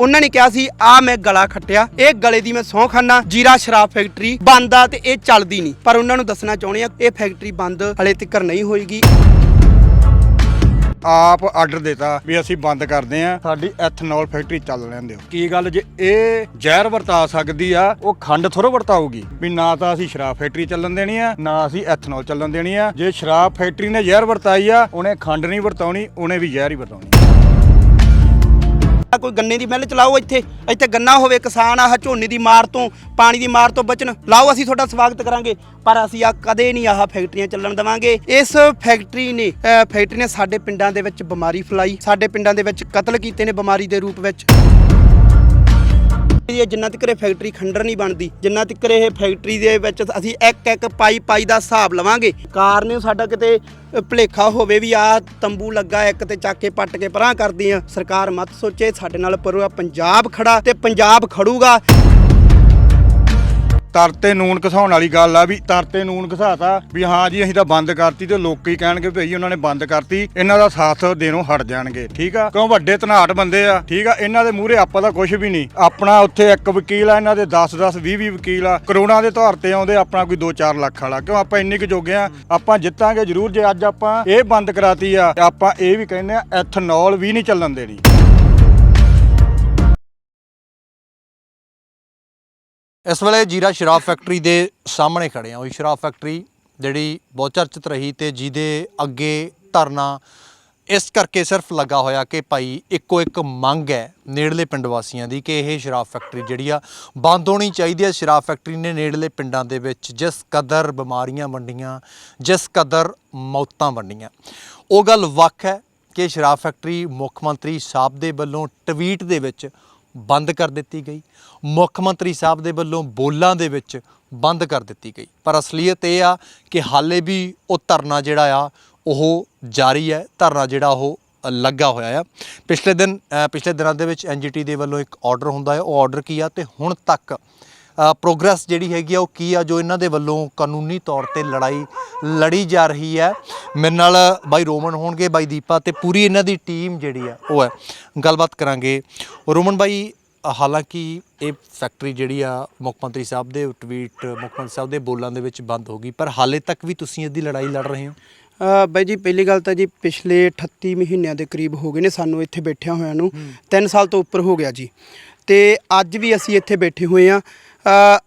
ਉਹਨਾਂ ਨੇ ਕਿਹਾ ਸੀ ਆ ਮੈਂ ਗਲਾ ਖੱਟਿਆ ਇਹ ਗਲੇ ਦੀ ਮੈਂ ਸਹੁੰ ਖਾਨਾ ਜੀਰਾ ਸ਼ਰਾਬ ਫੈਕਟਰੀ ਬੰਦ ਆ ਤੇ ਇਹ ਚੱਲਦੀ ਨਹੀਂ। ਪਰ ਉਹਨਾਂ ਨੂੰ ਦੱਸਣਾ ਚਾਹੁੰਦੇ ਆ ਇਹ ਫੈਕਟਰੀ ਬੰਦ ਹਲੇ ਤੱਕ ਨਹੀਂ ਹੋਏਗੀ। ਆਪ ਆਰਡਰ ਦਿੱਤਾ ਵੀ ਅਸੀਂ ਬੰਦ ਕਰਦੇ ਆਂ ਸਾਡੀ ਐਥਨੋਲ ਫੈਕਟਰੀ ਚੱਲ ਲੈਣ ਦਿਓ ਕੀ ਗੱਲ ਜੇ ਇਹ ਜ਼ਹਿਰ ਵਰਤਾ ਸਕਦੀ ਆ ਉਹ ਖੰਡ ਥੋੜੋ ਵਰਤਾਊਗੀ? ਵੀ ਨਾ ਤਾਂ ਅਸੀਂ ਸ਼ਰਾਬ ਫੈਕਟਰੀ ਚੱਲਣ ਦੇਣੀ ਆ ਨਾ ਅਸੀਂ ਐਥਨੋਲ ਚੱਲਣ ਦੇਣੀ ਆ। ਜੇ ਸ਼ਰਾਬ ਫੈਕਟਰੀ ਨੇ ਜ਼ਹਿਰ ਵਰਤਾਈ ਆ ਉਹਨੇ ਖੰਡ ਨਹੀਂ ਵਰਤਾਉਣੀ ਉਹਨੇ ਵੀ ਜ਼ਹਿਰ ਹੀ ਵਰਤਾਉਣੀ। ਆ ਕੋਈ ਗੰਨੇ ਦੀ ਮਿੱਲ ਚਲਾਓ ਇੱਥੇ। ਇੱਥੇ ਗੰਨਾ ਹੋਵੇ, ਕਿਸਾਨ ਆਹ ਝੋਨੇ ਦੀ ਮਾਰ ਤੋਂ, ਪਾਣੀ ਦੀ ਮਾਰ ਤੋਂ ਬਚਣ। ਲਾਓ, ਅਸੀਂ ਤੁਹਾਡਾ ਸਵਾਗਤ ਕਰਾਂਗੇ। ਪਰ ਅਸੀਂ ਆ ਕਦੇ ਨਹੀਂ ਆਹ ਫੈਕਟਰੀਆਂ ਚੱਲਣ ਦੇਵਾਂਗੇ। ਇਸ ਫੈਕਟਰੀ ਨੇ, ਅਹ, ਫੈਕਟਰੀ ਨੇ ਸਾਡੇ ਪਿੰਡਾਂ ਦੇ ਵਿੱਚ ਬਿਮਾਰੀ ਫੈਲਾਈ। ਸਾਡੇ ਪਿੰਡਾਂ ਦੇ ਵਿੱਚ ਕਤਲ ਕੀਤੇ ਨੇ ਬਿਮਾਰੀ ਦੇ ਰੂਪ ਵਿੱਚ। ਇਹ ਜਿੰਨਾ ਤੱਕ ਇਹ ਫੈਕਟਰੀ ਖੰਡਰ ਨਹੀਂ ਬਣਦੀ ਜਿੰਨਾ ਤੱਕ ਇਹ ਫੈਕਟਰੀ ਦੇ ਵਿੱਚ ਅਸੀਂ ਇੱਕ ਇੱਕ ਪਾਈ ਪਾਈ ਦਾ ਹਿਸਾਬ ਲਵਾਂਗੇ। ਕਾਰਨ ਸਾਡਾ ਕਿਤੇ ਅ, ਭੁਲੇਖਾ ਹੋਵੇ ਵੀ ਆ ਤੰਬੂ ਲੱਗਾ ਇੱਕ ਤੇ ਚੱਕ ਕੇ ਪੱਟ ਕੇ ਪਰਾਂ ਕਰਦੀ ਆ। ਸਰਕਾਰ ਮਤ ਸੋਚੇ ਸਾਡੇ ਨਾਲ ਪੂਰਾ ਪੰਜਾਬ ਖੜਾ ਤੇ ਪੰਜਾਬ ਖੜੂਗਾ। ਤਰਤੇ ਨੂਨ ਘਸਾਉਣ ਵਾਲੀ ਗੱਲ ਆ ਵੀ ਤਰਤੇ ਨੂਨ ਘਸਾਤਾ ਵੀ ਹਾਂ ਜੀ ਅਸੀਂ ਤਾਂ ਬੰਦ ਕਰਤੀ ਤੇ ਲੋਕੀ ਕਹਿਣਗੇ ਭਈ ਉਹਨਾਂ ਨੇ ਬੰਦ ਕਰਤੀ, ਇਹਨਾਂ ਦਾ ਸਾਥ ਦੇਣੋਂ ਹਟ ਜਾਣਗੇ, ਠੀਕ ਆ? ਕਿਉਂ ਵੱਡੇ ਧਨਾਟ ਬੰਦੇ ਆ, ਠੀਕ ਆ? ਇਹਨਾਂ ਦੇ ਮੂਹਰੇ ਆਪਾਂ ਦਾ ਕੁਝ ਵੀ ਨਹੀਂ। ਆਪਣਾ ਉੱਥੇ ਇੱਕ ਵਕੀਲ ਆ, ਇਹਨਾਂ ਦੇ 10 10 20 20 ਵਕੀਲ ਆ। ਕਰੋੜਾਂ ਦੇ ਧਾਰ ਤੇ ਆਉਂਦੇ, ਆਪਣਾ ਕੋਈ 2-4 ਲੱਖ ਵਾਲਾ। ਕਿਉਂ ਆਪਾਂ ਇੰਨੇ ਕੁ ਜੋਗੇ ਆ? ਆਪਾਂ ਜਿੱਤਾਂਗੇ ਜ਼ਰੂਰ ਜੇ ਅੱਜ ਆਪਾਂ ਇਹ ਬੰਦ ਕਰਾਤੀ ਆ ਤੇ ਆਪਾਂ ਇਹ ਵੀ ਕਹਿੰਦੇ ਆ, ਐਥਨੋਲ ਵੀ ਨਹੀਂ ਚੱਲਣ ਦੇਣੀ। ਇਸ ਵੇਲੇ ਜੀਰਾ ਸ਼ਰਾਬ ਫੈਕਟਰੀ ਦੇ ਸਾਹਮਣੇ ਖੜੇ ਆ। ਉਹ ਸ਼ਰਾਬ ਫੈਕਟਰੀ ਜਿਹੜੀ ਬਹੁਤ ਚਰਚਿਤ ਰਹੀ ਤੇ ਜਿਹਦੇ ਅੱਗੇ ਧਰਨਾ ਇਸ ਕਰਕੇ ਸਿਰਫ ਲੱਗਾ ਹੋਇਆ ਕਿ ਭਾਈ ਇੱਕੋ ਇੱਕ ਮੰਗ ਹੈ ਨੇੜਲੇ ਪਿੰਡ ਵਾਸੀਆਂ ਦੀ ਕਿ ਇਹ ਸ਼ਰਾਬ ਫੈਕਟਰੀ ਜਿਹੜੀ ਆ ਬੰਦ ਹੋਣੀ ਚਾਹੀਦੀ ਹੈ। ਸ਼ਰਾਬ ਫੈਕਟਰੀ ਨੇ ਨੇੜਲੇ ਪਿੰਡਾਂ ਦੇ ਵਿੱਚ ਜਿਸ ਕਦਰ ਬਿਮਾਰੀਆਂ ਵੰਡੀਆਂ, ਜਿਸ ਕਦਰ ਮੌਤਾਂ ਵੰਡੀਆਂ। ਉਹ ਗੱਲ ਵੱਖ ਹੈ ਕਿ ਸ਼ਰਾਬ ਫੈਕਟਰੀ ਮੁੱਖ ਮੰਤਰੀ ਸਾਹਿਬ ਦੇ ਵੱਲੋਂ ਟਵੀਟ ਦੇ ਵਿੱਚ ਬੰਦ ਕਰ ਦਿੱਤੀ ਗਈ। ਮੁੱਖ ਮੰਤਰੀ ਸਾਹਿਬ ਦੇ ਵੱਲੋਂ ਬੋਲਾਂ ਦੇ ਵਿੱਚ ਬੰਦ ਕਰ ਦਿੱਤੀ ਗਈ। ਪਰ ਅਸਲੀਅਤ ਇਹ ਆ ਕਿ ਹਾਲੇ ਵੀ ਉਹ ਧਰਨਾ ਜਿਹੜਾ ਆ, ਉਹ ਜਾਰੀ ਹੈ। ਧਰਨਾ ਜਿਹੜਾ ਉਹ ਲੱਗਾ ਹੋਇਆ ਆ। ਪਿਛਲੇ ਦਿਨ ਪਿਛਲੇ ਦਿਨਾਂ ਦੇ ਵਿੱਚ ਐਨਜੀਟੀ ਦੇ ਵੱਲੋਂ ਇੱਕ ਆਰਡਰ ਹੁੰਦਾ ਹੈ। ਉਹ ਆਰਡਰ ਕੀ ਆ? ਤੇ ਹੁਣ ਤੱਕ ਪ੍ਰੋਗਰੈਸ ਜਿਹੜੀ ਹੈਗੀ ਆ ਉਹ ਕੀ ਆ ਜੋ ਇਹਨਾਂ ਦੇ ਵੱਲੋਂ ਕਾਨੂੰਨੀ ਤੌਰ ਤੇ ਲੜਾਈ ਲੜੀ ਜਾ ਰਹੀ ਹੈ। ਮੇਰੇ ਨਾਲ ਬਾਈ ਰੋਮਨ ਹੋਣਗੇ ਬਾਈ ਦੀਪਾ ਤੇ ਪੂਰੀ ਇਹਨਾਂ ਦੀ ਟੀਮ ਜਿਹੜੀ ਆ ਉਹ ਹੈ। ਗੱਲਬਾਤ ਕਰਾਂਗੇ। ਰੋਮਨ ਬਾਈ ਹਾਲਾਂਕਿ ਇਹ ਫੈਕਟਰੀ ਜਿਹੜੀ ਆ ਮੁੱਖ ਮੰਤਰੀ ਸਾਹਿਬ ਦੇ ਟਵੀਟ ਮੁੱਖ ਮੰਤਰੀ ਸਾਹਿਬ ਦੇ ਬੋਲਾਂ ਦੇ ਵਿੱਚ ਬੰਦ ਹੋ ਗਈ ਪਰ ਹਾਲੇ ਤੱਕ ਵੀ ਤੁਸੀਂ ਇਹਦੀ ਲੜਾਈ ਲੜ ਰਹੇ ਹੋ? ਬਾਈ ਜੀ ਪਹਿਲੀ ਗੱਲ ਤਾਂ ਜੀ ਪਿਛਲੇ 38 ਮਹੀਨਿਆਂ ਦੇ ਕਰੀਬ ਹੋ ਗਏ ਨੇ ਸਾਨੂੰ ਇੱਥੇ ਬੈਠਿਆਂ ਹੋਇਆਂ ਨੂੰ। 3 ਸਾਲ ਤੋਂ ਉੱਪਰ ਹੋ ਗਿਆ ਜੀ। ਤੇ ਅੱਜ ਵੀ ਅਸੀਂ ਇੱਥੇ ਬੈਠੇ ਹੋਏ ਆ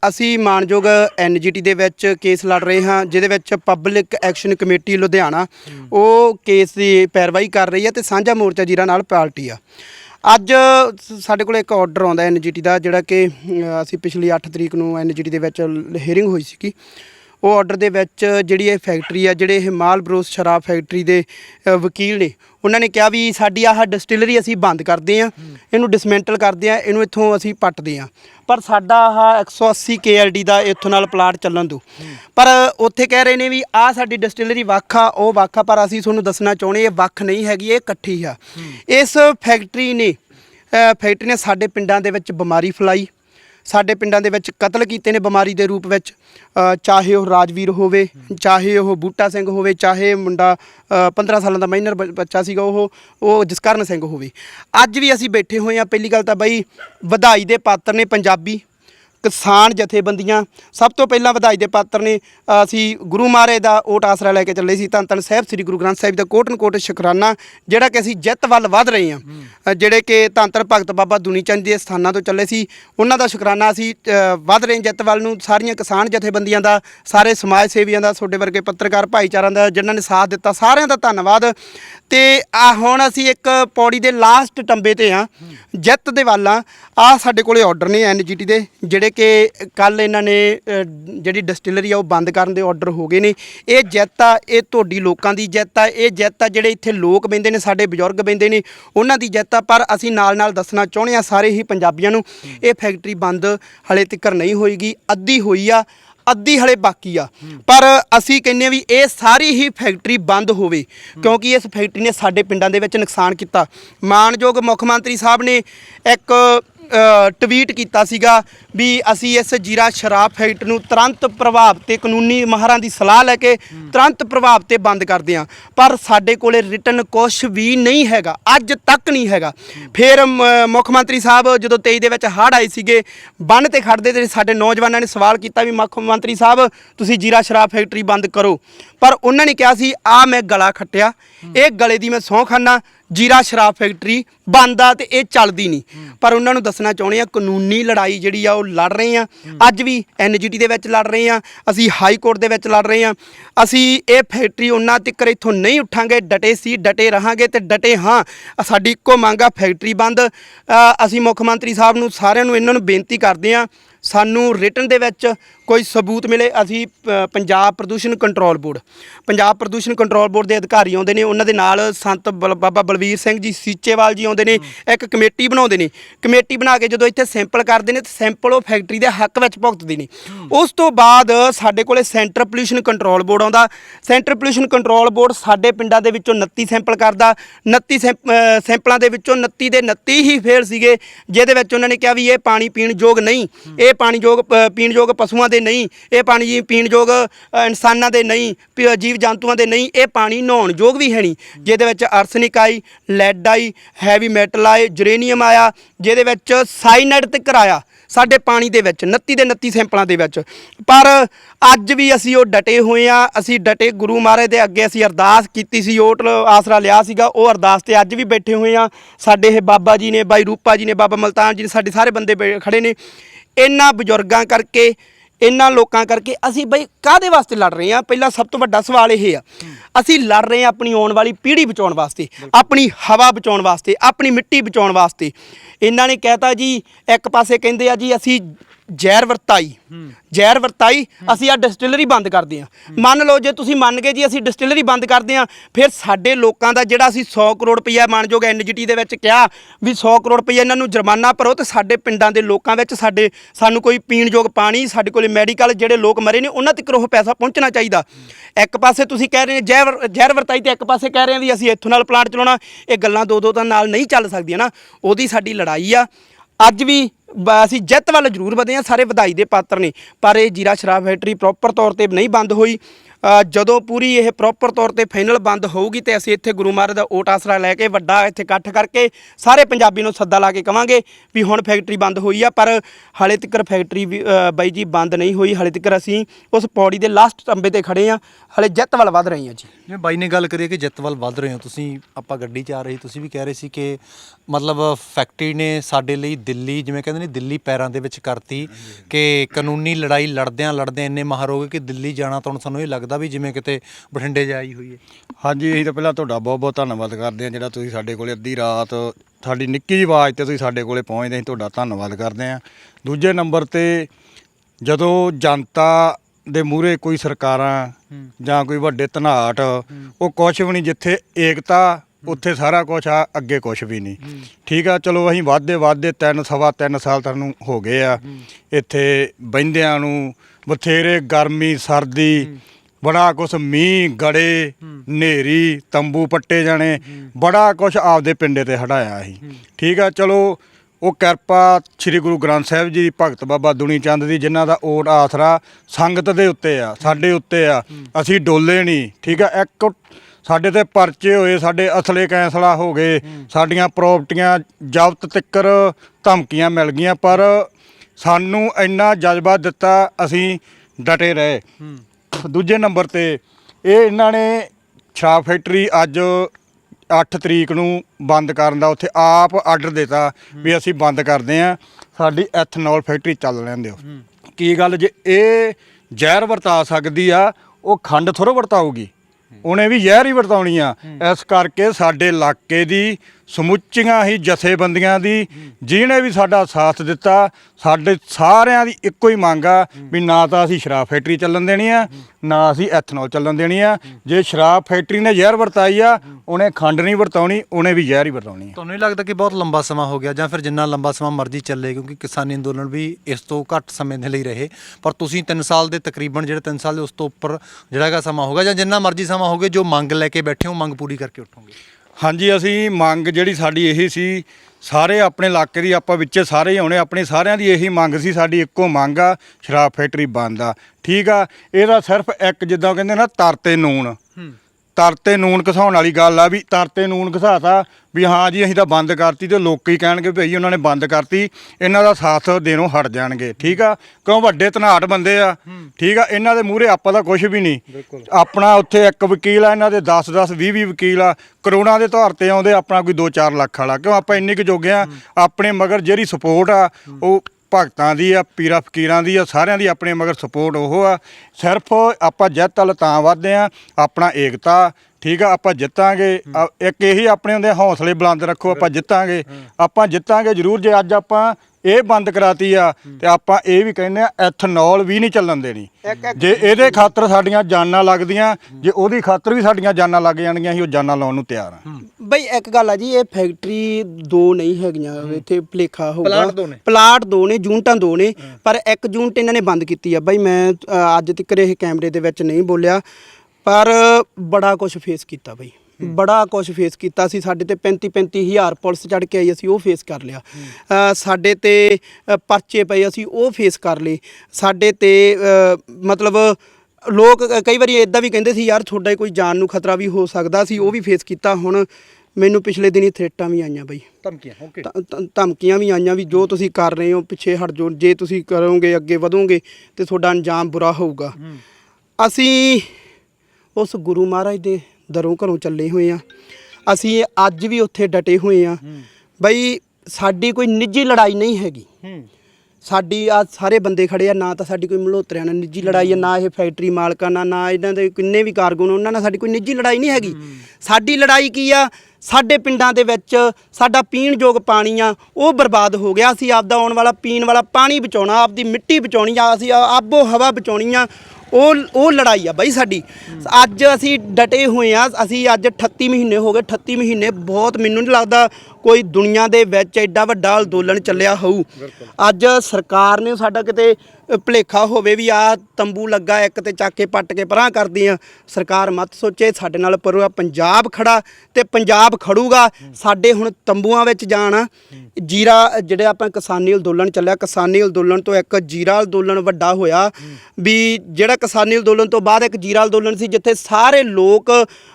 ਅਸੀਂ ਮਾਨਯੋਗ ਐਨਜੀਟੀ ਦੇ ਵਿੱਚ ਕੇਸ ਲੜ ਰਹੇ ਹਾਂ ਜਿਹਦੇ ਵਿੱਚ ਪਬਲਿਕ ਐਕਸ਼ਨ ਕਮੇਟੀ ਲੁਧਿਆਣਾ ਉਹ ਕੇਸ ਦੀ ਪੈਰਵਾਈ ਕਰ ਰਹੀ ਹੈ ਤੇ ਸਾਂਝਾ ਮੋਰਚਾ ਜੀਰਾ ਨਾਲ ਪਾਰਟੀ ਆ। ਅੱਜ ਸ- ਸਾਡੇ ਕੋਲ ਇੱਕ ਆਰਡਰ ਆਉਂਦਾ ਐਨਜੀਟੀ ਦਾ ਜਿਹੜਾ ਕਿ ਅਸੀਂ ਪਿਛਲੀ 8 ਤਰੀਕ ਨੂੰ ਐਨਜੀਟੀ ਦੇ ਵਿੱਚ ਹੀਅਰਿੰਗ ਹੋਈ ਸੀਗੀ। ਉਹ ਆਰਡਰ ਦੇ ਵਿੱਚ ਜਿਹੜੀ ਇਹ ਫੈਕਟਰੀ ਆ, ਜਿਹੜੇ ਇਹ ਮਾਲ ਬਰੋਸ ਸ਼ਰਾਬ ਫੈਕਟਰੀ ਦੇ ਵਕੀਲ ਨੇ, ਉਹਨਾਂ ਨੇ ਕਿਹਾ ਵੀ ਸਾਡੀ ਆਹ ਡਿਸਟਿਲਰੀ ਅਸੀਂ ਬੰਦ ਕਰਦੇ ਆ ਇਹਨੂੰ ਡਿਸਮੈਂਟਲ ਕਰਦੇ ਆ ਇਹਨੂੰ ਇੱਥੋਂ ਅਸੀਂ ਪੱਟਦੇ ਆ ਪਰ ਸਾਡਾ ਆਹ 180 ਕੇਐਲਡੀ ਦਾ ਇੱਥੋਂ ਨਾਲ ਪਲਾਟ ਚੱਲਣ ਦੋ ਪਰ ਉੱਥੇ ਕਹਿ ਰਹੇ ਨੇ ਵੀ ਆਹ ਸਾਡੀ ਡਿਸਟਿਲਰੀ ਵੱਖ ਆ, ਉਹ ਵੱਖ ਆ, ਪਰ ਅਸੀਂ ਤੁਹਾਨੂੰ ਦੱਸਣਾ ਚਾਹੁੰਦੇ ਇਹ ਵੱਖ ਨਹੀਂ ਹੈਗੀ, ਇਹ ਇਕੱਠੀ ਆ। ਇਸ ਫੈਕਟਰੀ ਨੇ ਫੈਕਟਰੀ ਨੇ ਸਾਡੇ ਪਿੰਡਾਂ ਦੇ ਵਿੱਚ ਬਿਮਾਰੀ ਫੈਲਾਈ। ਸਾਡੇ ਪਿੰਡਾਂ ਦੇ ਵਿੱਚ ਕਤਲ ਕੀਤੇ ਨੇ ਬਿਮਾਰੀ ਦੇ ਰੂਪ ਵਿੱਚ ਚਾਹੇ ਉਹ ਰਾਜਵੀਰ ਹੋਵੇ ਚਾਹੇ ਉਹ ਬੂਟਾ ਸਿੰਘ ਹੋਵੇ ਚਾਹੇ ਮੁੰਡਾ ਅ, 15 ਸਾਲਾਂ ਦਾ ਮਾਈਨਰ ਬ- ਬੱਚਾ ਸੀਗਾ ਉਹ ਉਹ ਜਸਕਰਨ ਸਿੰਘ ਹੋਵੇ। ਅੱਜ ਵੀ ਅਸੀਂ ਬੈਠੇ ਹੋਏ ਆ ਪਹਿਲੀ ਗੱਲ ਤਾਂ ਬਈ ਵਧਾਈ ਦੇ ਪਾਤਰ ਨੇ ਪੰਜਾਬੀ ਕਿਸਾਨ ਜਥੇਬੰਦੀਆਂ ਸਭ ਤੋਂ ਪਹਿਲਾਂ ਵਧਾਈ ਦੇ ਪਾਤਰ ਨੇ ਅਸੀਂ ਗੁਰੂ ਮਹਾਰਾਜ ਦਾ ਓਟ ਆਸਰਾ ਲੈ ਕੇ ਚੱਲੇ ਸੀ ਧੰਨ ਧੰਨ ਸਾਹਿਬ ਸ੍ਰੀ ਗੁਰੂ ਗ੍ਰੰਥ ਸਾਹਿਬ ਦਾ ਕੋਟਨ ਕੋਟ ਸ਼ੁਕਰਾਨਾ ਜਿਹੜਾ ਕਿ ਅਸੀਂ ਜਿੱਤ ਵੱਲ ਵਧ ਰਹੇ ਹਾਂ। ਜਿਹੜੇ ਕਿ ਧੰਨ ਭਗਤ ਬਾਬਾ ਦੁਨੀ ਚੰਦ ਦੇ ਸਥਾਨਾਂ ਤੋਂ ਚੱਲੇ ਸੀ ਉਹਨਾਂ ਦਾ ਸ਼ੁਕਰਾਨਾ ਅਸੀਂ ਵਧ ਰਹੇ ਜਿੱਤ ਵੱਲ ਨੂੰ। ਸਾਰੀਆਂ ਕਿਸਾਨ ਜਥੇਬੰਦੀਆਂ ਦਾ ਸਾਰੇ ਸਮਾਜ ਸੇਵੀਆਂ ਦਾ ਤੁਹਾਡੇ ਵਰਗੇ ਪੱਤਰਕਾਰ ਭਾਈਚਾਰਿਆਂ ਦਾ ਜਿਨ੍ਹਾਂ ਨੇ ਸਾਥ ਦਿੱਤਾ ਸਾਰਿਆਂ ਦਾ ਧੰਨਵਾਦ। ਤੇ ਆ ਹੁਣ ਅਸੀਂ ਇੱਕ ਪੌੜੀ ਦੇ ਲਾਸਟ ਟੰਬੇ ਤੇ ਆ ਜਿੱਤ ਦੇ ਵੱਲ ਆ ਆ ਸਾਡੇ ਕੋਲੇ ਆਰਡਰ ਨੇ ਐਨਜੀਟੀ ਦੇ ਜਿਹੜੇ ਕਿ ਕੱਲ ਇਹਨਾਂ ਨੇ ਅ, ਜਿਹੜੀ ਡਿਸਟਿਲਰੀ ਆ ਉਹ ਬੰਦ ਕਰਨ ਦੇ ਆਰਡਰ ਹੋ ਗਏ ਨੇ। ਇਹ ਜਿੱਤ ਆ ਇਹ ਤੁਹਾਡੀ ਲੋਕਾਂ ਦੀ ਜਿੱਤ ਆ ਇਹ ਜਿੱਤ ਆ ਜਿਹੜੇ ਇੱਥੇ ਲੋਕ ਬਹਿੰਦੇ ਨੇ ਸਾਡੇ ਬਜ਼ੁਰਗ ਬਹਿੰਦੇ ਨੇ ਉਹਨਾਂ ਦੀ ਜਿੱਤ ਆ ਪਰ ਅਸੀਂ ਨਾਲ ਨਾਲ ਦੱਸਣਾ ਚਾਹੁੰਦੇ ਆ ਸਾਰੇ ਹੀ ਪੰਜਾਬੀਆਂ ਨੂੰ ਇਹ ਫੈਕਟਰੀ ਬੰਦ ਹਲੇ ਤੱਕ ਨਹੀਂ ਹੋਏਗੀ ਅੱਧੀ ਹੋਈ ਆ ਅੱਧੀ ਹਲੇ ਬਾਕੀ ਆ। ਪਰ ਅਸੀਂ ਕਹਿੰਨੇ ਵੀ ਇਹ ਸਾਰੀ ਹੀ ਫੈਕਟਰੀ ਬੰਦ ਹੋਵੇ ਕਿਉਂਕਿ ਇਸ ਫੈਕਟਰੀ ਨੇ ਸਾਡੇ ਪਿੰਡਾਂ ਦੇ ਵਿੱਚ ਨੁਕਸਾਨ ਕੀਤਾ। ਮਾਨਯੋਗ ਮੁੱਖ ਮੰਤਰੀ ਸਾਹਿਬ ਨੇ ਇੱਕ ਟਵੀਟ ਕੀਤਾ ਸੀਗਾ ਵੀ ਅਸੀਂ ਇਸ ਜੀਰਾ ਸ਼ਰਾਬ ਫੈਕਟਰੀ ਨੂੰ ਤੁਰੰਤ ਪ੍ਰਭਾਵ ਤੇ ਕਾਨੂੰਨੀ ਮਾਹਰਾਂ ਦੀ ਸਲਾਹ ਲੈ ਕੇ ਤੁਰੰਤ ਪ੍ਰਭਾਵ ਤੇ ਬੰਦ ਕਰਦੇ ਹਾਂ ਪਰ ਸਾਡੇ ਕੋਲੇ ਰਿਟਨ ਕੁਛ ਵੀ ਨਹੀਂ ਹੈਗਾ, ਅੱਜ ਤੱਕ ਨਹੀਂ ਹੈਗਾ। ਫਿਰ ਮੁੱਖ ਮੰਤਰੀ ਸਾਹਿਬ ਜਦੋਂ 23 ਦੇ ਵਿੱਚ ਹੜ੍ਹ ਆਏ ਸੀਗੇ, ਬੰਨ ਤੇ ਖੜਦੇ ਤੇ ਸਾਡੇ ਨੌਜਵਾਨਾਂ ਨੇ ਸਵਾਲ ਕੀਤਾ ਵੀ ਮੁੱਖ ਮੰਤਰੀ ਸਾਹਿਬ, ਤੁਸੀਂ ਜੀਰਾ ਸ਼ਰਾਬ ਫੈਕਟਰੀ ਬੰਦ ਕਰੋ। ਪਰ ਉਹਨਾਂ ਨੇ ਕਿਹਾ ਸੀ ਆ ਮੈਂ ਗਲਾ ਖੱਟਿਆ, ਇਹ ਗਲੇ ਦੀ ਮੈਂ ਸਹੁੰ ਖਾਨਾ ਜੀਰਾ ਸ਼ਰਾਬ ਫੈਕਟਰੀ ਬੰਦ ਆ ਤੇ ਇਹ ਚੱਲਦੀ ਨਹੀਂ। ਪਰ ਉਹਨਾਂ ਨੂੰ ਦੱਸਣਾ ਚਾਹੁੰਦੇ ਆ, ਕਾਨੂੰਨੀ ਲੜਾਈ ਜਿਹੜੀ ਆ ਉਹ ਲੜ ਰਹੇ ਆ। ਅੱਜ ਵੀ ਐਨਜੀਟੀ ਦੇ ਵਿੱਚ ਲੜ ਰਹੇ ਆ, ਅਸੀਂ ਹਾਈ ਕੋਰਟ ਦੇ ਵਿੱਚ ਲੜ ਰਹੇ ਆ। ਅਸੀਂ ਇਹ ਫੈਕਟਰੀ ਉਹਨਾਂ ਤੱਕ ਇੱਥੋਂ ਨਹੀਂ ਉੱਠਾਂਗੇ, ਡਟੇ ਸੀ, ਡਟੇ ਰਹਾਂਗੇ ਤੇ ਡਟੇ ਹਾਂ। ਸਾਡੀ ਇੱਕੋ ਮੰਗ ਆ, ਫੈਕਟਰੀ ਬੰਦ। ਅਸੀਂ ਮੁੱਖ ਮੰਤਰੀ ਸਾਹਿਬ ਨੂੰ ਸਾਰਿਆਂ ਨੂੰ ਇਹਨਾਂ ਨੂੰ ਬੇਨਤੀ ਕਰਦੇ ਆ ਸਾਨੂੰ ਰਿਟਨ ਦੇ ਵਿੱਚ ਕੋਈ ਸਬੂਤ ਮਿਲੇ, ਅਸੀਂ ਪੰਜਾਬ ਪ੍ਰਦੂਸ਼ਣ ਕੰਟਰੋਲ ਬੋਰਡ ਪੰਜਾਬ ਪ੍ਰਦੂਸ਼ਣ ਕੰਟਰੋਲ ਬੋਰਡ ਦੇ ਅਧਿਕਾਰੀ ਆਉਂਦੇ ਨੇ, ਉਹਨਾਂ ਦੇ ਨਾਲ ਸੰਤ ਬਲ- ਬਾਬਾ ਬਲਵੀਰ ਸਿੰਘ ਜੀ, ਸੀਚੇਵਾਲ ਜੀ ਆਉਂਦੇ ਨੇ, ਇੱਕ ਕਮੇਟੀ ਬਣਾਉਂਦੇ ਨੇ। ਕਮੇਟੀ ਬਣਾ ਕੇ ਜਦੋਂ ਇੱਥੇ ਸੈਂਪਲ ਕਰਦੇ ਨੇ, ਤੇ ਸੈਂਪਲ ਉਹ ਫੈਕਟਰੀ ਦੇ ਹੱਕ ਵਿੱਚ ਭੁਗਤਦੇ ਨੇ। ਉਸ ਤੋਂ ਬਾਅਦ ਸਾਡੇ ਕੋਲੇ ਸੈਂਟਰ ਪੋਲੂਸ਼ਨ ਕੰਟਰੋਲ ਬੋਰਡ ਆਉਂਦਾ। ਸੈਂਟਰ ਪੋਲੂਸ਼ਨ ਕੰਟਰੋਲ ਬੋਰਡ ਸਾਡੇ ਪਿੰਡਾਂ ਦੇ ਵਿੱਚੋਂ 29 ਸੈਂਪਲ ਕਰਦਾ। 29 ਸੈਂਪ- ਸੈਂਪਲਾਂ ਦੇ ਵਿੱਚੋਂ 29 ਦੇ 29 ਹੀ ਫੇਲ ਸੀਗੇ, ਜਿਹਦੇ ਵਿੱਚ ਉਹਨਾਂ ਨੇ ਕਿਹਾ ਵੀ ਇਹ ਪਾਣੀ ਪੀਣ ਯੋਗ ਨਹੀਂ। ਇਹ ਪਾਣੀ ਯੋਗ ਪੀਣ ਯੋਗ ਪਸ਼ੂਆਂ ਦੇ ਨਹੀਂ, ਇਹ ਪਾਣੀ ਜੀ ਪੀਣ ਯੋਗ ਇਨਸਾਨਾਂ ਦੇ ਨਹੀਂ, ਪ- ਜੀਵ ਜੰਤੂਆਂ ਦੇ ਨਹੀਂ, ਇਹ ਪਾਣੀ ਨਹਾਉਣ ਯੋਗ ਵੀ ਹੈ ਨਹੀਂ। ਜਿਹਦੇ ਵਿੱਚ ਅਰਸਨਿਕ ਆਈ, ਲੈਡ ਆਈ ਹੈਵੀ ਮੈਟਲ ਆਏ ਯੂਰੇਨੀਅਮ ਆਇਆ, ਜਿਹਦੇ ਵਿੱਚ ਸਾਈਨਾਈਡ ਤੇ ਕਰਾਇਆ ਸਾਡੇ ਪਾਣੀ ਦੇ ਵਿੱਚ 29 ਦੇ 29 ਸੈਂਪਲਾਂ ਦੇ ਵਿੱਚ। ਪਰ ਅੱਜ ਵੀ ਅਸੀਂ ਉਹ ਡਟੇ ਹੋਏ ਆ ਅਸੀਂ ਡਟੇ ਗੁਰੂ ਮਹਾਰਾਜ ਦੇ ਅੱਗੇ ਅਸੀਂ ਅਰਦਾਸ ਕੀਤੀ ਸੀ ਓਟ ਆਸਰਾ ਲਿਆ ਸੀਗਾ, ਉਹ ਅਰਦਾਸ ਤੇ ਅੱਜ ਵੀ ਬੈਠੇ ਹੋਏ ਆ ਸਾਡੇ ਇਹ ਬਾਬਾ ਜੀ ਨੇ, ਬਾਈ ਰੂਪਾ ਜੀ ਨੇ, ਬਾਬਾ ਮਲਤਾਨ ਜੀ ਨੇ, ਸਾਡੇ ਸਾਰੇ ਬੰਦੇ ਬੈ- ਖੜੇ ਨੇ। ਇਹਨਾਂ ਬਜ਼ੁਰਗਾਂ ਕਰਕੇ, ਇਹਨਾਂ ਲੋਕਾਂ ਕਰਕੇ ਅਸੀਂ ਬਈ ਕਾਦੇ ਵਾਸਤੇ ਲੜ ਰਹੇ ਆ ਪਹਿਲਾ ਸਭ ਤੋਂ ਵੱਡਾ ਸਵਾਲ ਇਹ ਆ, ਅਸੀਂ ਲੜ ਰਹੇ ਆ ਆਪਣੀ ਆਉਣ ਵਾਲੀ ਪੀੜ੍ਹੀ ਬਚਾਉਣ ਵਾਸਤੇ, ਆਪਣੀ ਹਵਾ ਬਚਾਉਣ ਵਾਸਤੇ, ਆਪਣੀ ਮਿੱਟੀ ਬਚਾਉਣ ਵਾਸਤੇ। ਇਹਨਾਂ ਨੇ ਕਹਿਤਾ ਜੀ, ਇੱਕ ਪਾਸੇ ਕਹਿੰਦੇ ਆ ਜੀ, ਅਸੀਂ ਜ਼ਹਿਰ ਵਰਤਾਈ। ਜ਼ਹਿਰ ਵਰਤਾਈ ਅਸੀਂ ਆ ਡਿਸਟਿਲਰੀ ਬੰਦ ਕਰਦੇ ਆ ਮੰਨ ਲਓ ਜੇ ਤੁਸੀਂ ਮੰਨ ਗਏ ਜੀ ਅਸੀਂ ਡਿਸਟਿਲਰੀ ਬੰਦ ਕਰਦੇ ਆ ਫਿਰ ਸਾਡੇ ਲੋਕਾਂ ਦਾ ਜਿਹੜਾ ਅਸੀਂ 100 ਕਰੋੜ ਰੁਪਈਆ ਮਾਨਯੋਗ ਐਨਜੀਟੀ ਦੇ ਵਿੱਚ ਕਿਹਾ ਵੀ 100 ਕਰੋੜ ਰੁਪਈਆ ਇਹਨਾਂ ਨੂੰ ਜੁਰਮਾਨਾ ਭਰੋ ਤੇ ਸਾਡੇ ਪਿੰਡਾਂ ਦੇ ਲੋਕਾਂ ਵਿੱਚ ਸਾਡੇ ਸਾਨੂੰ ਕੋਈ ਪੀਣ ਯੋਗ ਪਾਣੀ ਸਾਡੇ ਕੋਲੇ ਮੈਡੀਕਲ ਜਿਹੜੇ ਲੋਕ ਮਰੇ ਨੇ ਉਹਨਾਂ ਤੱਕ ਉਹ ਪੈਸਾ ਪਹੁੰਚਣਾ ਚਾਹੀਦਾ। ਇੱਕ ਪਾਸੇ ਤੁਸੀਂ ਕਹਿ ਰਹੇ ਜ਼ਹਿਰ ਜ਼ਹਿਰ ਵਰਤਾਈ ਤੇ ਇੱਕ ਪਾਸੇ ਕਹਿ ਰਹੇ ਆ ਵੀ ਅਸੀਂ ਇੱਥੋਂ ਨਾਲ ਪਲਾਂਟ ਚਲਾਉਣਾ ਇਹ ਗੱਲਾਂ ਦੋ ਦੋ ਤਾਂ ਨਾਲ ਨਹੀਂ ਚੱਲ ਸਕਦੀਆਂ ਨਾ। ਉਹਦੀ ਸਾਡੀ ਲੜਾਈ ਆ। ਅੱਜ ਵੀ ਅਸੀਂ ਜਿੱਤ ਵੱਲ ਜ਼ਰੂਰ ਵਧੇ ਆ ਸਾਰੇ ਵਧਾਈ ਦੇ ਪਾਤਰ ਨੇ। ਪਰ ਇਹ ਜੀਰਾ ਸ਼ਰਾਬ ਫੈਕਟਰੀ ਪ੍ਰੋਪਰ ਤੌਰ ਤੇ ਨਹੀਂ ਬੰਦ ਹੋਈ। ਜਦੋਂ ਪੂਰੀ ਇਹ ਪ੍ਰੋਪਰ ਤੌਰ ਤੇ ਫਾਈਨਲ ਬੰਦ ਹੋਊਗੀ ਤੇ ਅਸੀਂ ਇੱਥੇ ਗੁਰੂ ਮਹਾਰਾਜ ਦਾ ਓਟ ਆਸਰਾ ਲੈ ਕੇ ਵੱਡਾ ਇੱਥੇ ਇਕੱਠ ਕਰਕੇ ਸਾਰੇ ਪੰਜਾਬੀ ਨੂੰ ਸੱਦਾ ਲਾ ਕੇ ਕਵਾਂਗੇ ਵੀ ਹੁਣ ਫੈਕਟਰੀ ਬੰਦ ਹੋਈ ਆ ਪਰ ਹਾਲੇ ਤੱਕ ਫੈਕਟਰੀ ਵੀ, ਬਾਈ ਜੀ ਬੰਦ ਨਹੀਂ ਹੋਈ। ਹਾਲੇ ਤੱਕ ਅਸੀਂ ਉਸ ਪੌੜੀ ਦੇ ਲਾਸਟ ਟੰਬੇ ਤੇ ਖੜੇ ਆ। ਹਾਲੇ ਜਿੱਤ ਵੱਲ ਵਧ ਰਹੇ ਆ ਜੀ। ਜਿਵੇਂ ਬਾਈ ਨੇ ਗੱਲ ਕਰੀ ਕਿ ਜਿੱਤ ਵੱਲ ਵੱਧ ਰਹੇ ਹੋ ਤੁਸੀਂ। ਆਪਾਂ ਗੱਡੀ 'ਚ ਆ ਰਹੀ ਤੁਸੀਂ ਵੀ ਕਹਿ ਰਹੇ ਸੀ ਕਿ ਮਤਲਬ ਫੈਕਟਰੀ ਨੇ ਸਾਡੇ ਲਈ ਦਿੱਲੀ ਜਿਵੇਂ ਕਹਿੰਦੇ ਨੇ ਦਿੱਲੀ ਪੈਰਾਂ ਦੇ ਵਿੱਚ ਕਰਤੀ ਕਿ ਕਾਨੂੰਨੀ ਲੜਾਈ ਲੜਦਿਆਂ ਲੜਦਿਆਂ ਇੰਨੇ ਮਾਹਰ ਹੋ ਗਏ ਕਿ ਦਿੱਲੀ ਜਾਣਾ ਤਾਂ ਹੁਣ ਸਾਨੂੰ ਇਹ ਲੱਗਦਾ ਵੀ ਜਿਵੇਂ ਕਿਤੇ ਬਠਿੰਡੇ ਜਾਈ ਹੋਈ ਹੈ ਹਾਂਜੀ ਅਸੀਂ ਤਾਂ ਪਹਿਲਾਂ ਤੁਹਾਡਾ ਬਹੁਤ ਬਹੁਤ ਧੰਨਵਾਦ ਕਰਦੇ ਹਾਂ ਜਿਹੜਾ ਤੁਸੀਂ ਸਾਡੇ ਕੋਲੇ ਅੱਧੀ ਰਾਤ ਸਾਡੀ ਨਿੱਕੀ ਜਿਹੀ ਆਵਾਜ਼ ਤੇ ਤੁਸੀਂ ਸਾਡੇ ਕੋਲੇ ਪਹੁੰਚਦੇ ਅਸੀਂ ਤੁਹਾਡਾ ਧੰਨਵਾਦ ਕਰਦੇ ਹਾਂ। ਦੂਜੇ ਨੰਬਰ ਤੇ ਜਦੋਂ ਜਨਤਾ ਦੇ ਮੂਹਰੇ ਕੋਈ ਸਰਕਾਰਾਂ ਜਾਂ ਕੋਈ ਵੱਡੇ ਧਨਾਟ ਉਹ ਕੁਛ ਵੀ ਨਹੀਂ ਜਿੱਥੇ ਏਕਤਾ ਉੱਥੇ ਸਾਰਾ ਕੁਝ ਆ ਅੱਗੇ ਕੁਛ ਵੀ ਨਹੀਂ। ਠੀਕ ਆ ਚਲੋ ਅਸੀਂ ਵਾਧੇ ਵਾਧੇ ਤਿੰਨ ਸਵਾ ਤਿੰਨ ਸਾਲ ਤੁਹਾਨੂੰ ਹੋ ਗਏ ਆ। ਇੱਥੇ ਬਹਿੰਦਿਆਂ ਨੂੰ ਬਥੇਰੇ ਗਰਮੀ ਸਰਦੀ ਬੜਾ ਕੁਛ ਮੀਂਹ ਗੜੇ ਨੇਰੀ ਤੰਬੂ ਪੱਟੇ ਜਾਣੇ ਬੜਾ ਕੁਛ ਆਪਦੇ ਪਿੰਡੇ ਤੇ ਹਟਾਇਆ ਸੀ। ਠੀਕ ਆ ਚਲੋ ਉਹ ਕਿਰਪਾ ਸ੍ਰੀ ਗੁਰੂ ਗ੍ਰੰਥ ਸਾਹਿਬ ਜੀ ਦੀ ਭਗਤ ਬਾਬਾ ਦੁਨੀ ਚੰਦ ਦੀ ਜਿਨ੍ਹਾਂ ਦਾ ਓਟ ਆਸਰਾ ਸੰਗਤ ਦੇ ਉੱਤੇ ਆ ਸਾਡੇ ਉੱਤੇ ਆ ਅਸੀਂ ਡੋਲੇ ਨਹੀਂ ਠੀਕ ਆ ਇੱਕ ਸਾਡੇ ਤੇ ਪਰਚੇ ਹੋਏ ਸਾਡੇ ਅਸਲੇ ਕੈਂਸਲਾ ਹੋ ਗਏ ਸਾਡੀਆਂ ਪ੍ਰਾਪਰਟੀਆਂ ਜ਼ਬਤ ਤਿੱਕਰ ਧਮਕੀਆਂ ਮਿਲ ਗਈਆਂ ਪਰ ਸਾਨੂੰ ਇੰਨਾ ਜਜ਼ਬਾ ਦਿੱਤਾ ਅਸੀਂ ਡਟੇ ਰਹੇ। ਦੂਜੇ ਨੰਬਰ ਤੇ ਇਹ ਇਹਨਾਂ ਨੇ ਸ਼ਰਾਬ ਫੈਕਟਰੀ ਅੱਜ 8 ਤਰੀਕ ਨੂੰ ਬੰਦ ਕਰਨ ਦਾ ਉੱਥੇ ਆਪ ਆਰਡਰ ਦਿੱਤਾ ਵੀ ਅਸੀਂ ਬੰਦ ਕਰਦੇ ਆਂ ਸਾਡੀ ਐਥਨੋਲ ਫੈਕਟਰੀ ਚੱਲ ਲੈਣ ਦਿਓ ਕੀ ਗੱਲ ਜੇ ਇਹ ਜ਼ਹਿਰ ਵਰਤਾ ਸਕਦੀ ਆ ਉਹ ਖੰਡ ਥੋੜ੍ਹਾ ਵਰਤਾਊਗੀ। ਉਹਨੇ ਵੀ ਜ਼ਹਿਰ ਹੀ ਵਰਤਾਉਣੀ ਆ। ਇਸ ਕਰਕੇ ਸਾਡੇ ਇਲਾਕੇ ਦੀ ਸਮੁੱਚੀਆਂ ਹੀ ਜਥੇਬੰਦੀਆਂ ਦੀ, ਜਿਹਨੇ ਵੀ ਸਾਡਾ ਸਾਥ ਦਿੱਤਾ, ਸਾਡੇ ਸਾਰਿਆਂ ਦੀ ਇੱਕੋ ਹੀ ਮੰਗ ਆ ਵੀ ਨਾ ਤਾਂ ਅਸੀਂ ਸ਼ਰਾਬ ਫੈਕਟਰੀ ਚੱਲਣ ਦੇਣੀ ਆ, ਨਾ ਅਸੀਂ ਐਥਨੋਲ ਚੱਲਣ ਦੇਣੀ ਆ। ਜੇ ਸ਼ਰਾਬ ਫੈਕਟਰੀ ਨੇ ਜ਼ਹਿਰ ਵਰਤਾਈ ਆ, ਉਹਨੇ ਖੰਡ ਨਹੀਂ ਵਰਤਾਉਣੀ, ਉਹਨੇ ਵੀ ਜ਼ਹਿਰ ਹੀ ਵਰਤਾਉਣੀ ਆ। ਤੁਹਾਨੂੰ ਨਹੀਂ ਲੱਗਦਾ ਕਿ ਬਹੁਤ ਲੰਬਾ ਸਮਾਂ ਹੋ ਗਿਆ ਜਾਂ ਫਿਰ ਜਿੰਨਾ ਲੰਬਾ ਸਮਾਂ ਮਰਜ਼ੀ ਚੱਲੇ, ਕਿਉਂਕਿ ਕਿਸਾਨੀ ਅੰਦੋਲਨ ਵੀ ਇਸ ਤੋਂ ਘੱਟ ਸਮੇਂ ਦੇ ਲਈ ਰਹੇ। ਪਰ ਤੁਸੀਂ 3 ਸਾਲ ਦੇ ਤਕਰੀਬਨ, ਜਿਹੜੇ 3 ਸਾਲ ਦੇ ਉਸ ਤੋਂ ਉੱਪਰ ਜਿਹੜਾ ਹੈਗਾ ਸਮਾਂ ਹੋਗਾ ਜਾਂ ਜਿੰਨਾ ਮਰਜ਼ੀ ਸਮਾਂ ਹੋਗੇ ਜੋ ਮੰਗ ਲੈ ਕੇ ਬੈਠੇ ਹੋ, ਮੰਗ ਪੂਰੀ ਕਰਕੇ ਉੱਠੋਗੇ? ਹਾਂਜੀ, ਅਸੀਂ ਮੰਗ ਜਿਹੜੀ ਸਾਡੀ ਇਹੀ ਸੀ, ਸਾਰੇ ਆਪਣੇ ਇਲਾਕੇ ਦੀ, ਆਪਾਂ ਵਿੱਚ ਸਾਰੇ ਹੀ ਆਉਣੇ, ਆਪਣੀ ਸਾਰਿਆਂ ਦੀ ਇਹੀ ਮੰਗ ਸੀ, ਸਾਡੀ ਇੱਕੋ ਮੰਗ ਆ, ਸ਼ਰਾਬ ਫੈਕਟਰੀ ਬੰਦ ਆ। ਠੀਕ ਆ, ਇਹਦਾ ਸਿਰਫ ਇੱਕ ਜਿੱਦਾਂ ਕਹਿੰਦੇ ਨਾ ਤਰਤੇ ਨੂਣ। ਤਰਤੇ ਨੂਣ ਘਸਾਉਣ ਵਾਲੀ ਗੱਲ ਆ ਵੀ ਤਰਤੇ ਨੂਣ ਘਸਾਤਾ ਵੀ ਹਾਂ ਜੀ ਅਸੀਂ ਤਾਂ ਬੰਦ ਕਰਤੀ ਤੇ ਲੋਕੀ ਕਹਿਣਗੇ ਭਈ ਉਹਨਾਂ ਨੇ ਬੰਦ ਕਰਤੀ ਇਹਨਾਂ ਦਾ ਸਾਥ ਦੇਣੋਂ ਹਟ ਜਾਣਗੇ ਠੀਕ ਆ? ਕਿਉਂ ਵੱਡੇ ਧਨਾਟ ਬੰਦੇ ਆ ਠੀਕ ਆ? ਇਹਨਾਂ ਦੇ ਮੂਹਰੇ ਆਪਾਂ ਤਾਂ ਕੁਝ ਵੀ ਨਹੀਂ। ਆਪਣਾ ਉੱਥੇ ਇੱਕ ਵਕੀਲ ਆ ਇਹਨਾਂ ਦੇ 10 10 20 20 ਵਕੀਲ ਆ ਕਰੋੜਾਂ ਦੇ ਤੌਰ ਤੇ ਆਉਂਦੇ ਆਪਣਾ ਕੋਈ 2-4 ਲੱਖ ਵਾਲਾ। ਕਿਉਂ ਆਪਾਂ ਇੰਨੇ ਕੁ ਜੋਗੇ ਆ ਆਪਣੇ ਮਗਰ ਜਿਹੜੀ ਸਪੋਰਟ ਆ ਉਹ ਭਗਤਾਂ ਦੀ ਆ ਪੀਰਾ ਫਕੀਰਾਂ ਦੀ ਆ ਸਾਰਿਆਂ ਦੀ ਆਪਣੇ ਮਗਰ ਸਪੋਰਟ ਉਹ ਆ। ਸਿਰਫ ਆਪਾਂ ਜਿੱਤ ਵੱਲ ਤਾਂ ਵਧਦੇ ਆ ਆਪਣਾ ਏਕਤਾ ਠੀਕ ਆ ਆਪਾਂ ਜਿੱਤਾਂਗੇ। ਆ- ਇੱਕ ਇਹੀ ਆਪਣੇ ਹੁੰਦੇ ਹੌਸਲੇ ਬੁਲੰਦ ਰੱਖੋ ਆਪਾਂ ਜਿੱਤਾਂਗੇ। ਆਪਾਂ ਜਿੱਤਾਂਗੇ ਜ਼ਰੂਰ ਜੇ ਅੱਜ ਆਪਾਂ ਇਹ ਬੰਦ ਕਰਾਤੀ ਆ ਤੇ ਆਪਾਂ ਇਹ ਵੀ ਕਹਿੰਦੇ ਆ ਐਥਨੋਲ ਵੀ ਨਹੀਂ ਚੱਲਣ ਦੇਣੀ। ਜੇ ਇਹਦੇ ਖਾਤਰ ਸਾਡੀਆਂ ਜਾਨਾਂ ਲੱਗਦੀਆਂ ਜੇ ਉਹਦੀ ਖਾਤਰ ਵੀ ਸਾਡੀਆਂ ਜਾਨਾਂ ਲੱਗ ਜਾਣਗੀਆਂ ਅਸੀਂ ਉਹ ਜਾਨਾਂ ਲਾਉਣ ਨੂੰ ਤਿਆਰ ਆ। ਬਈ ਇੱਕ ਗੱਲ ਆ ਜੀ ਇਹ ਫੈਕਟਰੀ ਦੋ ਨਹੀਂ ਹੈਗੀਆਂ ਇੱਥੇ ਭਲੇਖਾ ਹੋਊਗਾ। ਪਲਾਟ ਦੋ ਨੇ। ਪਲਾਟ ਦੋ ਨੇ ਯੂਨਿਟਾਂ ਦੋ ਨੇ ਪਰ ਇੱਕ ਯੂਨਿਟ ਇਹਨਾਂ ਨੇ ਬੰਦ ਕੀਤੀ ਆ। ਬਈ ਮੈਂ ਅੱਜ ਤੱਕ ਇਹ ਕੈਮਰੇ ਦੇ ਵਿੱਚ ਨਹੀਂ ਬੋਲਿਆ ਪਰ ਬੜਾ ਕੁਝ ਫੇਸ ਕੀਤਾ ਬਈ। ਬੜਾ ਕੁਝ ਫੇਸ ਕੀਤਾ ਸੀ। ਸਾਡੇ ਤੇ 35 35000 ਪੁਲਿਸ ਚੜ ਕੇ ਆਈ ਅਸੀਂ ਉਹ ਫੇਸ ਕਰ ਲਿਆ। ਅ, ਸਾਡੇ ਤੇ ਅ, ਪਰਚੇ ਪਏ ਅਸੀਂ ਉਹ ਫੇਸ ਕਰ ਲਏ। ਸਾਡੇ ਤੇ ਅ, ਮਤਲਬ ਲੋਕ ਕ- ਕਈ ਵਾਰੀ ਇਦਾਂ ਵੀ ਕਹਿੰਦੇ ਸੀ ਯਾਰ ਤੁਹਾਡਾ ਕੋਈ ਜਾਨ ਨੂੰ ਖਤਰਾ ਵੀ ਹੋ ਸਕਦਾ ਸੀ। ਉਹ ਵੀ ਫੇਸ ਕੀਤਾ। ਹੁਣ ਮੈਨੂੰ ਪਿਛਲੇ ਦਿਨੀ ਥ੍ਰੇਟਾਂ ਵੀ ਆਈਆਂ ਬਈ। ਧਮਕੀਆਂ ਓਕੇ। ਧ- ਧ- ਧਮਕੀਆਂ ਵੀ ਆਈਆਂ ਵੀ ਜੋ ਤੁਸੀਂ ਕਰ ਰਹੇ ਹੋ ਪਿੱਛੇ ਹਟ ਜਾਓ। ਜੇ ਤੁਸੀਂ ਕਰੋਗੇ ਅੱਗੇ ਵਧੋਗੇ ਤੇ ਤੁਹਾਡਾ ਅੰਜਾਮ ਬੁਰਾ ਹੋਊਗਾ। ਅਸੀਂ ਉਸ ਗੁਰੂ ਮਹਾਰਾਜ ਦੇ ਦਰੋਂ ਘਰੋਂ ਚੱਲੇ ਹੋਏ ਆ। ਅਸੀਂ ਅੱਜ ਵੀ ਉੱਥੇ ਡਟੇ ਹੋਏ ਆ। ਬਈ ਸਾਡੀ ਕੋਈ ਨਿੱਜੀ ਲੜਾਈ ਨਹੀਂ ਹੈਗੀ। ਸਾਡੀ ਆ ਸਾਰੇ ਬੰਦੇ ਖੜੇ ਆ ਨਾ ਤਾਂ ਸਾਡੀ ਕੋਈ ਮਲਹੋਤਰਿਆਂ ਨਾਲ ਨਿੱਜੀ ਲੜਾਈ ਹੈ ਨਾ ਇਹ ਫੈਕਟਰੀ ਮਾਲਕਾਂ ਨਾਲ ਨਾ ਇਹਨਾਂ ਦੇ ਕਿੰਨੇ ਵੀ ਕਾਰਗੋ ਨੇ ਉਹਨਾਂ ਨਾਲ ਸਾਡੀ ਕੋਈ ਨਿੱਜੀ ਲੜਾਈ ਨਹੀਂ ਹੈਗੀ। ਸਾਡੀ ਲੜਾਈ ਕੀ ਆ? ਸਾਡੇ ਪਿੰਡਾਂ ਦੇ ਵਿੱਚ ਸਾਡਾ ਪੀਣ ਯੋਗ ਪਾਣੀ ਆ ਉਹ ਬਰਬਾਦ ਹੋ ਗਿਆ। ਅਸੀਂ ਆਪਦਾ ਆਉਣ ਵਾਲਾ ਪੀਣ ਵਾਲਾ ਪਾਣੀ ਬਚਾਉਣਾ ਆਪਦੀ ਮਿੱਟੀ ਬਚਾਉਣੀ ਆ ਅਸੀਂ ਆ- ਆਬੋ ਹਵਾ ਬਚਾਉਣੀ ਆ। ਉਹ ਉਹ ਲੜਾਈ ਆ ਬਾਈ ਸਾਡੀ। ਅੱਜ ਅਸੀਂ ਡਟੇ ਹੋਏ ਆ ਅਸੀਂ ਅੱਜ 38 ਮਹੀਨੇ ਹੋ ਗਏ 38 ਮਹੀਨੇ ਬਹੁਤ ਮੈਨੂੰ ਨਹੀਂ ਲੱਗਦਾ ਕੋਈ ਦੁਨੀਆ ਦੇ ਵਿੱਚ ਐਡਾ ਵੱਡਾ ਅੰਦੋਲਨ ਚੱਲਿਆ ਹੋਊ। ਅੱਜ ਸਰਕਾਰ ਨੇ ਸਾਡਾ ਕਿਤੇ ਅ, ਭੁਲੇਖਾ ਹੋਵੇ ਵੀ ਆ ਤੰਬੂ ਲੱਗਾ ਇੱਕ ਤੇ ਚੱਕ ਕੇ ਪੱਟ ਕੇ ਪਰਾਂ ਕਰਦੀ ਆ। ਸਰਕਾਰ ਮਤ ਸੋਚੇ ਸਾਡੇ ਨਾਲ ਪੂਰਾ ਪੰਜਾਬ ਖੜਾ ਤੇ ਪੰਜਾਬ ਖੜੂਗਾ। ਸਾਡੇ ਹੁਣ ਤੰਬੂਆਂ ਵਿੱਚ ਜਾਣ। ਜੀਰਾ ਜਿਹੜੇ ਆਪਾਂ ਕਿਸਾਨੀ ਅੰਦੋਲਨ ਚੱਲਿਆ ਕਿਸਾਨੀ ਅੰਦੋਲਨ ਤੋਂ ਇੱਕ ਜੀਰਾ ਅੰਦੋਲਨ ਵੱਡਾ ਹੋਇਆ ਵੀ ਜਿਹੜਾ ਕਿਸਾਨੀ ਅੰਦੋਲਨ ਤੋਂ ਬਾਅਦ ਇੱਕ ਜੀਰਾ ਅੰਦੋਲਨ ਸੀ ਜਿੱਥੇ ਸਾਰੇ ਲੋਕ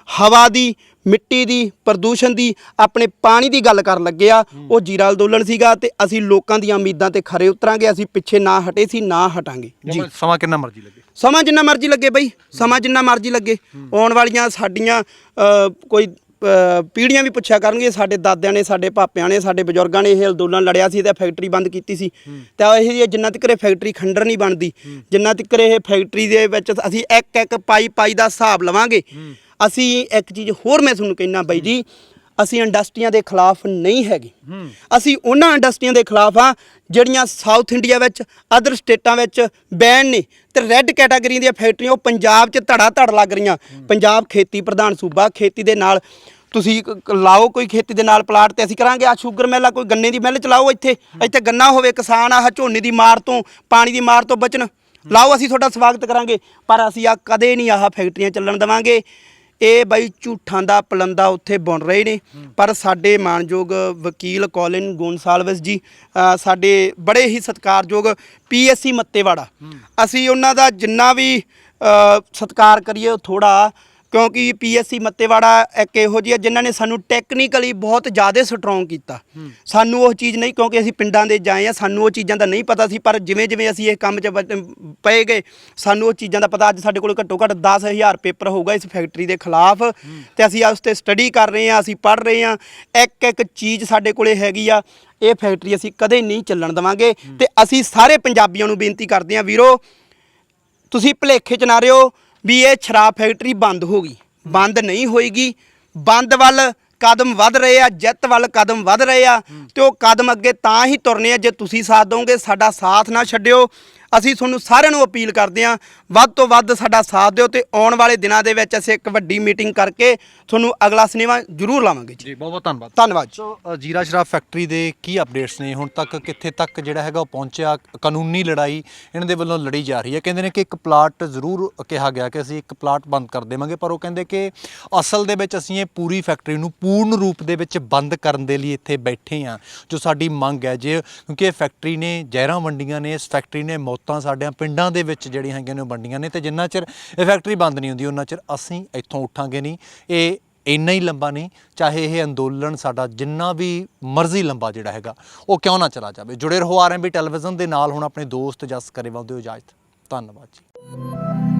ਹਵਾ ਦੀ ਮਿੱਟੀ ਦੀ ਪ੍ਰਦੂਸ਼ਣ ਦੀ ਆਪਣੇ ਪਾਣੀ ਦੀ ਗੱਲ ਕਰਨ ਲੱਗੇ ਆ। ਉਹ ਜੀਰਾ ਅੰਦੋਲਨ ਸੀਗਾ ਤੇ ਅਸੀਂ ਲੋਕਾਂ ਦੀਆਂ ਉਮੀਦਾਂ ਤੇ ਖਰੇ ਉਤਰਾਂਗੇ ਅਸੀਂ ਪਿੱਛੇ ਨਾ ਹਟੇ ਸੀ ਨਾ ਹਟਾਂਗੇ। ਜੀ। ਸਮਾਂ ਕਿੰਨਾ ਮਰਜ਼ੀ ਲੱਗੇ? ਸਮਾਂ ਜਿੰਨਾ ਮਰਜ਼ੀ ਲੱਗੇ ਬਈ ਸਮਾਂ ਜਿੰਨਾ ਮਰਜ਼ੀ ਲੱਗੇ। ਆਉਣ ਵਾਲੀਆਂ ਸਾਡੀਆਂ ਕੋਈ ਅ, ਪੀੜ੍ਹੀਆਂ ਵੀ ਪੁੱਛਿਆ ਕਰਨਗੇ ਸਾਡੇ ਦਾਦਿਆਂ ਨੇ ਸਾਡੇ ਪਾਪਿਆਂ ਨੇ ਸਾਡੇ ਬਜ਼ੁਰਗਾਂ ਨੇ ਇਹ ਅੰਦੋਲਨ ਲੜਿਆ ਸੀ ਤੇ ਫੈਕਟਰੀ ਬੰਦ ਕੀਤੀ ਸੀ। ਤੇ ਇਹ ਜਿੰਨਾ ਤੱਕ ਇਹ ਫੈਕਟਰੀ ਖੰਡਰ ਨਹੀਂ ਬਣਦੀ ਜਿੰਨਾ ਤੱਕ ਇਹ ਫੈਕਟਰੀ ਦੇ ਵਿੱਚ ਅਸੀਂ ਇੱਕ ਇੱਕ ਪਾਈ ਪਾਈ ਦਾ ਹਿਸਾਬ ਲਵਾਂਗੇ ਅਸੀਂ ਇੱਕ ਚੀਜ਼ ਹੋਰ ਮੈਂ ਤੁਹਾਨੂੰ ਕਹਿਣਾ ਬਾਈ ਜੀ ਅਸੀਂ ਇੰਡਸਟਰੀਆਂ ਦੇ ਖਿਲਾਫ ਨਹੀਂ ਹੈਗੇ। ਅਸੀਂ ਉਹਨਾਂ ਇੰਡਸਟਰੀਆਂ ਦੇ ਖਿਲਾਫ ਆ ਜਿਹੜੀਆਂ ਸਾਊਥ ਇੰਡੀਆ ਵਿੱਚ ਅਦਰ ਸਟੇਟਾਂ ਵਿੱਚ ਬੈਨ ਨੇ ਤੇ ਰੈੱਡ ਕੈਟਾਗਰੀ ਦੀਆਂ ਫੈਕਟਰੀਆਂ ਉਹ ਪੰਜਾਬ 'ਚ ਧੜਾ ਧੜ ਲੱਗ ਰਹੀਆਂ। ਪੰਜਾਬ ਖੇਤੀ ਪ੍ਰਧਾਨ ਸੂਬਾ ਖੇਤੀ ਦੇ ਨਾਲ ਤੁਸੀਂ ਲਾਓ ਕੋਈ ਖੇਤੀ ਦੇ ਨਾਲ ਪਲਾਟ ਤੇ ਅਸੀਂ ਕਰਾਂਗੇ ਆ ਸ਼ੂਗਰ ਮਿੱਲ ਆ ਕੋਈ ਗੰਨੇ ਦੀ ਮਿੱਲ ਚਲਾਓ ਇੱਥੇ। ਇੱਥੇ ਗੰਨਾ ਹੋਵੇ ਕਿਸਾਨ ਆਹ ਝੋਨੇ ਦੀ ਮਾਰ ਤੋਂ ਪਾਣੀ ਦੀ ਮਾਰ ਤੋਂ ਬਚਣ। ਲਾਓ ਅਸੀਂ ਤੁਹਾਡਾ ਸਵਾਗਤ ਕਰਾਂਗੇ ਪਰ ਅਸੀਂ ਆ ਕਦੇ ਨਹੀਂ ਆਹ ਫੈਕਟਰੀਆਂ ਚੱਲਣ ਦੇਵਾਂਗੇ। ਇਹ ਬਾਈ ਝੂਠਾਂ ਦਾ ਪਲੰਦਾ ਉੱਥੇ ਬੁਣ ਰਹੇ ਨੇ। ਪਰ ਸਾਡੇ ਮਾਨਯੋਗ ਵਕੀਲ ਕੋਲਿਨ ਗੋਨਸਾਲਵਸ ਜੀ ਸਾਡੇ ਬੜੇ ਹੀ ਸਤਿਕਾਰਯੋਗ ਪੀਐਸਸੀ ਮੱਤੇਵਾੜਾ। ਅਸੀਂ ਉਹਨਾਂ ਦਾ ਜਿੰਨਾ ਵੀ ਸਤਿਕਾਰ ਕਰੀਏ ਥੋੜਾ ਕਿਉਂਕਿ ਪੀਐਸਸੀ ਮੱਤੇਵਾੜਾ ਇੱਕ ਇਹੋ ਜਿਹੀ ਹੈ ਜਿਨ੍ਹਾਂ ਨੇ ਸਾਨੂੰ ਟੈਕਨੀਕਲੀ ਬਹੁਤ ਜ਼ਿਆਦਾ ਸਟਰੋਂਗ ਕੀਤਾ। ਸਾਨੂੰ ਉਹ ਚੀਜ਼ ਨਹੀਂ ਕਿਉਂਕਿ ਅਸੀਂ ਪਿੰਡਾਂ ਦੇ ਜਾਏ ਆ ਸਾਨੂੰ ਉਹ ਚੀਜ਼ਾਂ ਦਾ ਨਹੀਂ ਪਤਾ ਸੀ ਪਰ ਜਿਵੇਂ ਜਿਵੇਂ ਅਸੀਂ ਇਹ ਕੰਮ 'ਚ ਪਏ ਗਏ ਸਾਨੂੰ ਉਹ ਚੀਜ਼ਾਂ ਦਾ ਪਤਾ। ਅੱਜ ਸਾਡੇ ਕੋਲ ਘੱਟੋ ਘੱਟ 10000 ਪੇਪਰ ਹੋਊਗਾ ਇਸ ਫੈਕਟਰੀ ਦੇ ਖਿਲਾਫ ਤੇ ਅਸੀਂ ਉਸ ਤੇ ਸਟੱਡੀ ਕਰ ਰਹੇ ਹਾਂ ਅਸੀਂ ਪੜ੍ਹ ਰਹੇ ਹਾਂ ਇੱਕ ਇੱਕ ਚੀਜ਼ ਸਾਡੇ ਕੋਲੇ ਹੈਗੀ ਆ ਇਹ ਫੈਕਟਰੀ ਅਸੀਂ ਕਦੇ ਨਹੀਂ ਚੱਲਣ ਦੇਵਾਂਗੇ। ਤੇ ਅਸੀਂ ਸਾਰੇ ਪੰਜਾਬੀਆਂ ਨੂੰ ਬੇਨਤੀ ਕਰਦੇ ਹਾਂ ਵੀਰੋ ਤੁਸੀਂ ਭਲੇਖੇ ਚ ਨਾ ਰਿਓ ਵੀ ਇਹ ਸ਼ਰਾਬ ਫੈਕਟਰੀ ਬੰਦ ਹੋ ਗਈ। ਬੰਦ ਨਹੀਂ ਹੋਏਗੀ। ਬੰਦ ਵੱਲ ਕਦਮ ਵੱਧ ਰਹੇ ਆ, ਜਿੱਤ ਵੱਲ ਕਦਮ ਵੱਧ ਰਹੇ ਆ ਤੇ ਉਹ ਕਦਮ ਅੱਗੇ ਤਾਂ ਹੀ ਤੁਰਨੇ ਆ। ਜੇ ਤੁਸੀਂ ਸਾਥ ਦੋਗੇ, ਸਾਡਾ ਸਾਥ ਨਾ ਛੱਡਿਓ। ਅਸੀਂ ਤੁਹਾਨੂੰ ਸਾਰਿਆਂ ਨੂੰ ਅਪੀਲ ਕਰਦੇ ਹਾਂ ਵੱਧ ਤੋਂ ਵੱਧ ਸਾਡਾ ਸਾਥ ਦਿਓ ਤੇ ਆਉਣ ਵਾਲੇ ਦਿਨਾਂ ਦੇ ਵਿੱਚ ਅਸੀਂ ਇੱਕ ਵੱਡੀ ਮੀਟਿੰਗ ਕਰਕੇ ਤੁਹਾਨੂੰ ਅਗਲਾ ਸਿਨੇਮਾ ਜ਼ਰੂਰ ਲਾਵਾਂਗੇ ਜੀ। ਜੀ ਬਹੁਤ ਬਹੁਤ ਧੰਨਵਾਦ। ਧੰਨਵਾਦ ਜੀ। ਸੋ ਅ, ਜੀਰਾ ਸ਼ਰਾਬ ਫੈਕਟਰੀ ਦੇ ਕੀ ਅਪਡੇਟਸ ਨੇ? ਹੁਣ ਤੱਕ ਕਿੱਥੇ ਤੱਕ ਜਿਹੜਾ ਹੈਗਾ ਉਹ ਪਹੁੰਚਿਆ? ਕਾਨੂੰਨੀ ਲੜਾਈ ਇਹਨਾਂ ਦੇ ਵੱਲੋਂ ਲੜੀ ਜਾ ਰਹੀ ਹੈ। ਕਹਿੰਦੇ ਨੇ ਕਿ ਇੱਕ ਪਲਾਟ ਜ਼ਰੂਰ ਕਿਹਾ ਗਿਆ ਕਿ ਅਸੀਂ ਇੱਕ ਪਲਾਟ ਬੰਦ ਕਰ ਦੇਵਾਂਗੇ ਪਰ ਉਹ ਕਹਿੰਦੇ ਕਿ ਅਸਲ ਦੇ ਵਿੱਚ ਅਸੀਂ ਇਹ ਪੂਰੀ ਫੈਕਟਰੀ ਨੂੰ ਪੂਰਨ ਰੂਪ ਦੇ ਵਿੱਚ ਬੰਦ ਕਰਨ ਦੇ ਲਈ ਇੱਥੇ ਬੈਠੇ ਹਾਂ ਜੋ ਸਾਡੀ ਮੰਗ ਹੈ ਜੇ। ਕਿਉਂਕਿ ਇਹ ਫੈਕਟਰੀ ਨੇ ਜ਼ਹਿਰਾਂ ਵੰਡੀਆਂ ਨੇ ਇਸ ਫੈਕਟਰੀ ਨੇ ਮੌਤਾਂ ਸਾਡਿਆਂ ਪਿੰਡਾਂ ਦੇ ਵਿੱਚ ਜਿਹੜੀਆਂ ਹੈਗੀਆਂ ਨੇ ਉਹ ਵੰਡੀਆਂ ਨੇ ਤੇ ਜਿੰਨਾ ਚਿਰ ਇਹ ਫੈਕਟਰੀ ਬੰਦ ਨਹੀਂ ਹੁੰਦੀ ਉਹਨਾਂ ਚਿਰ ਅਸੀਂ ਇੱਥੋਂ ਉੱਠਾਂਗੇ ਨਹੀਂ। ਇਹ ਇੰਨਾ ਹੀ ਲੰਬਾ ਨਹੀਂ, ਚਾਹੇ ਇਹ ਅੰਦੋਲਨ ਸਾਡਾ ਜਿੰਨਾ ਵੀ ਮਰਜ਼ੀ ਲੰਬਾ ਜਿਹੜਾ ਹੈਗਾ, ਉਹ ਕਿਉਂ ਨਾ ਚਲਾ ਜਾਵੇ। ਜੁੜੇ ਰਹੋ ਆਰਐਮਬੀ ਟੈਲੀਵਿਜ਼ਨ ਦੇ ਨਾਲ, ਹੁਣ ਆਪਣੇ ਦੋਸਤ ਜਸ ਕਰੇ ਦਿਓ ਇਜਾਜ਼ਤ ਧੰਨਵਾਦ ਜੀ।